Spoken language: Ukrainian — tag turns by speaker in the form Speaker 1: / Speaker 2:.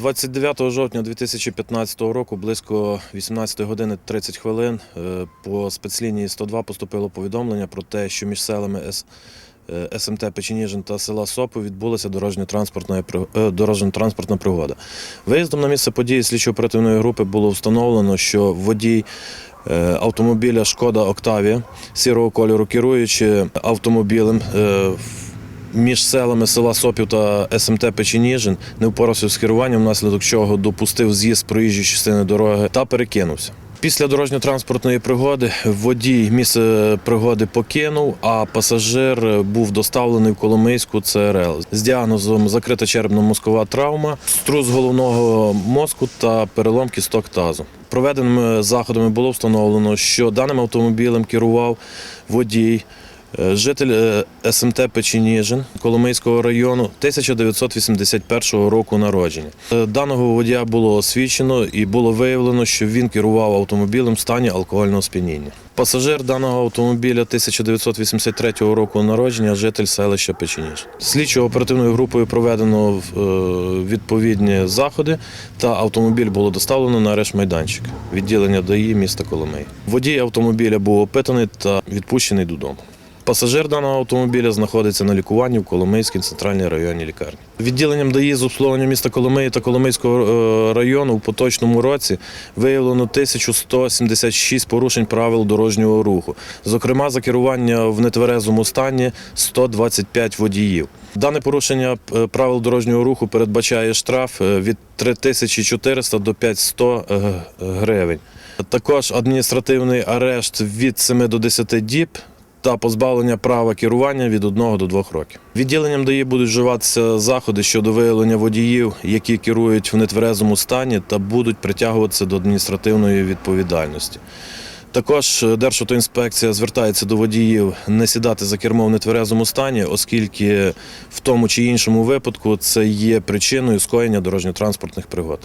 Speaker 1: 29 жовтня 2015 року, близько 18 години 30 хвилин, е, по спецлінії 102 поступило повідомлення про те, що між селами С- е, СМТ Печеніжин та села Сопи відбулася е, дорожньо-транспортна пригода. Виїздом на місце події слідчо-оперативної групи було встановлено, що водій автомобіля Шкода Октавія сірого кольору, керуючи автомобілем. Між селами села Сопів та СМТ Печеніжин не впорався з керуванням, внаслідок чого допустив з'їзд проїжджої частини дороги та перекинувся. Після дорожньо-транспортної пригоди водій місце пригоди покинув, а пасажир був доставлений в Коломийську ЦРЛ з діагнозом закрита черепно-мозкова травма, струс головного мозку та перелом кісток тазу. Проведеними заходами було встановлено, що даним автомобілем керував водій Житель е, СМТ Печеніжин Коломийського району 1981 року народження. Е, Даного водія було освічено і було виявлено, що він керував автомобілем в стані алкогольного сп'яніння. Пасажир даного автомобіля 1983 року народження, житель селища Печеніжин. Слідчою оперативною групою проведено е, відповідні заходи, та автомобіль було доставлено на арешт майданчик відділення ДАІ міста Коломий. Водій автомобіля був опитаний та відпущений додому. Пасажир даного автомобіля знаходиться на лікуванні в Коломийській центральній районній лікарні. Відділенням ДАІ з обслуговування міста Коломиї та Коломийського е, району в поточному році виявлено 1176 порушень правил дорожнього руху. Зокрема, за керування в нетверезому стані 125 водіїв. Дане порушення е, правил дорожнього руху передбачає штраф е, від 3400 до 500 е, гривень. Також адміністративний арешт від 7 до 10 діб та позбавлення права керування від 1 до 2 років. Відділенням ДАІ будуть вживатися заходи щодо виявлення водіїв, які керують в нетверезому стані та будуть притягуватися до адміністративної відповідальності. Також Державтоінспекція звертається до водіїв не сідати за кермо в нетверезому стані, оскільки в тому чи іншому випадку це є причиною скоєння дорожньо-транспортних пригод.